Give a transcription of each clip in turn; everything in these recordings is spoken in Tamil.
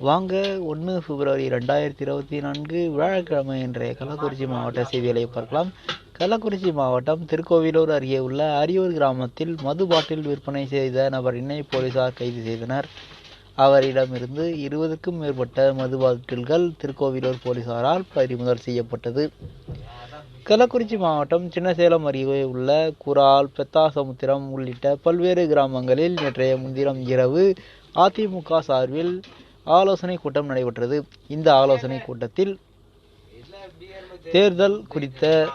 வாங்க ஒன்று பிப்ரவரி ரெண்டாயிரத்தி இருபத்தி நான்கு வியாழக்கிழமை இன்றைய கள்ளக்குறிச்சி மாவட்ட செய்திகளை பார்க்கலாம். கள்ளக்குறிச்சி மாவட்டம் திருக்கோவிலூர் அருகே உள்ள அரியூர் கிராமத்தில் மது பாட்டில் விற்பனை செய்த நபரினை போலீசார் கைது செய்தனர். அவரிடமிருந்து இருபதுக்கும் மேற்பட்ட மது பாட்டில்கள் திருக்கோவிலூர் போலீசாரால் பறிமுதல் செய்யப்பட்டது. கள்ளக்குறிச்சி மாவட்டம் சின்னசேலம் அருகே உள்ள குரால் பெத்தாசமுத்திரம் உள்ளிட்ட பல்வேறு கிராமங்களில் நேற்றைய முன்தினம் இரவு அதிமுக சார்பில் ஆலோசனை கூட்டம் நடைபெற்றது. இந்த ஆலோசனை கூட்டத்தில் தேர்தல் குறித்த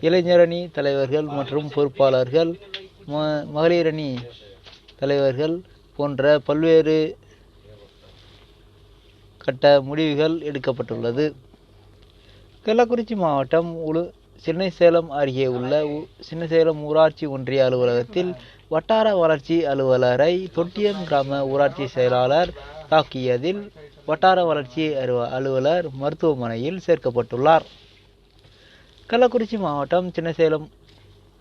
இளைஞரணி தலைவர்கள் மற்றும் பொறுப்பாளர்கள் ம- மகளிரணி தலைவர்கள் போன்ற பல்வேறு கட்ட முடிவுகள் எடுக்கப்பட்டுள்ளது. கள்ளக்குறிச்சி மாவட்டம் உளு சின்னசேலம் அருகே உள்ள உ- சின்னசேலம் ஊராட்சி ஒன்றிய அலுவலகத்தில் வட்டார வளர்ச்சி அலுவலரை தொட்டியம் கிராம ஊராட்சி செயலாளர் தாக்கியதில் வட்டார வளர்ச்சி அலுவ- அலுவலர் மருத்துவமனையில் சேர்க்கப்பட்டுள்ளார். கள்ளக்குறிச்சி மாவட்டம் சின்னசேலம்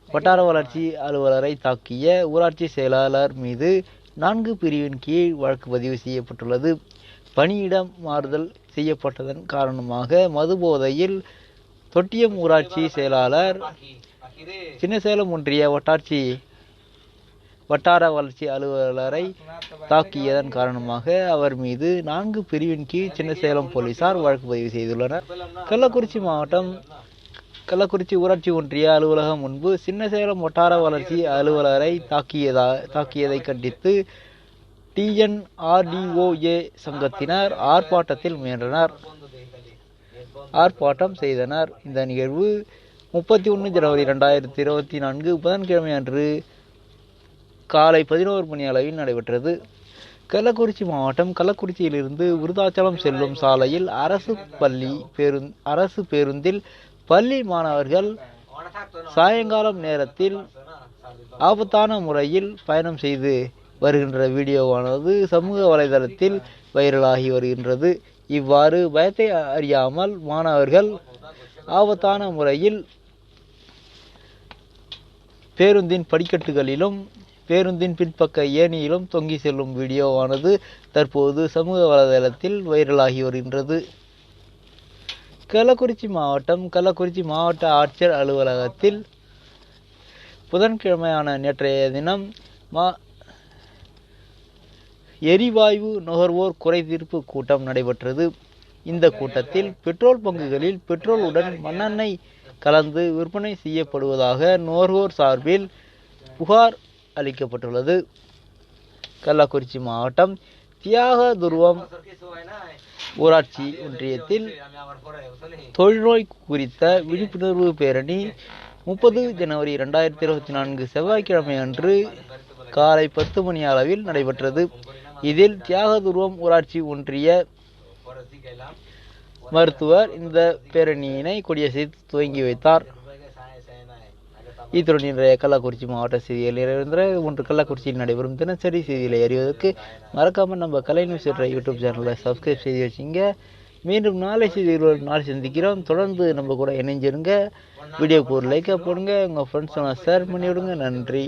வட்டார வளர்ச்சி அலுவலரை தாக்கிய ஊராட்சி செயலாளர் மீது நான்கு பிரிவின் கீழ் வழக்கு பதிவு செய்யப்பட்டுள்ளது. பணியிடம் மாறுதல் செய்யப்பட்டதன் காரணமாக மது போதையில் தொட்டியம் ஊராட்சி செயலாளர் சின்னசேலம் ஒன்றிய வட்டாட்சி வட்டார வளர்ச்சி அலுவலரை தாக்கியதன் காரணமாக அவர் மீது நான்கு பிரிவின் கீழ் சின்னசேலம் போலீசார் வழக்கு பதிவு செய்துள்ளனர். கள்ளக்குறிச்சி மாவட்டம் கள்ளக்குறிச்சி ஊராட்சி ஒன்றிய அலுவலகம் முன்பு சின்னசேலம் வட்டார வளர்ச்சி அலுவலரை தாக்கியதா தாக்கியதை கண்டித்து டிஎன்ஆர்டிஓஏ சங்கத்தினர் ஆர்ப்பாட்டத்தில் முயன்றனர். ஆர்ப்பாட்டம் செய்தனர். இந்த நிகழ்வு முப்பத்தி ஒன்று ஜனவரி ரெண்டாயிரத்தி இருபத்தி நான்கு புதன்கிழமை அன்று காலை பதினோரு மணி அளவில் நடைபெற்றது. கள்ளக்குறிச்சி மாவட்டம் கள்ளக்குறிச்சியிலிருந்து விருதாச்சலம் செல்லும் சாலையில் அரசு பள்ளி பேருந் அரசு பேருந்தில் பள்ளி மாணவர்கள் சாயங்காலம் நேரத்தில் ஆபத்தான முறையில் பயணம் செய்து வருகின்ற வீடியோவானது சமூக வலைதளத்தில் வைரலாகி வருகின்றது. இவ்வாறு பயத்தை அறியாமல் மாணவர்கள் ஆபத்தான முறையில் பேருந்தின் படிக்கட்டுகளிலும் பேருந்தின் பின்பக்க ஏணியிலும் தொங்கி செல்லும் வீடியோவானது தற்போது சமூக வலைதளத்தில் வைரலாகி வருகின்றது. கள்ளக்குறிச்சி மாவட்டம் கள்ளக்குறிச்சி மாவட்ட ஆட்சியர் அலுவலகத்தில் புதன்கிழமையான நேற்றைய தினம் மா எரிவாயு நுகர்வோர் குறைதீர்ப்பு கூட்டம் நடைபெற்றது. இந்த கூட்டத்தில் பெட்ரோல் பங்குகளில் பெட்ரோலுடன் மண்ணெண்ணெய் கலந்து விற்பனை செய்யப்படுவதாக நுகர்வோர் சார்பில் புகார் அளிக்கப்பட்டுள்ளது. கள்ளக்குறிச்சி மாவட்டம் தியாக துருவம் ஊராட்சி ஒன்றியத்தில் தொழுநோய் குறித்த விழிப்புணர்வு பேரணி முப்பது ஜனவரி ரெண்டாயிரத்தி இருபத்தி நான்கு செவ்வாய்க்கிழமை அன்று காலை பத்து மணி அளவில் நடைபெற்றது. இதில் தியாகதுருவம் ஊராட்சி ஒன்றிய மருத்துவர் இந்த பேரணியினை கொடியசைத்து துவங்கி வைத்தார். இத்துடன் இன்றைய கள்ளக்குறிச்சி மாவட்ட செய்திகள் நிறைவேற ஒன்று கள்ளக்குறிச்சியில் நடைபெறும் தினசரி செய்திகளை அறிவதற்கு மறக்காமல் நம்ம கலை நியூஸ் என்ற யூடியூப் சேனலை சப்ஸ்கிரைப் செய்து வச்சுங்க. மீண்டும் நாளை செய்திகளோடு நாளை சந்திக்கிறோம். தொடர்ந்து நம்ம கூட இணைஞ்சிருங்க. வீடியோக்கு ஒரு லைக்காக போடுங்க. உங்கள் ஃப்ரெண்ட்ஸ் ஷேர் பண்ணி விடுங்க நன்றி.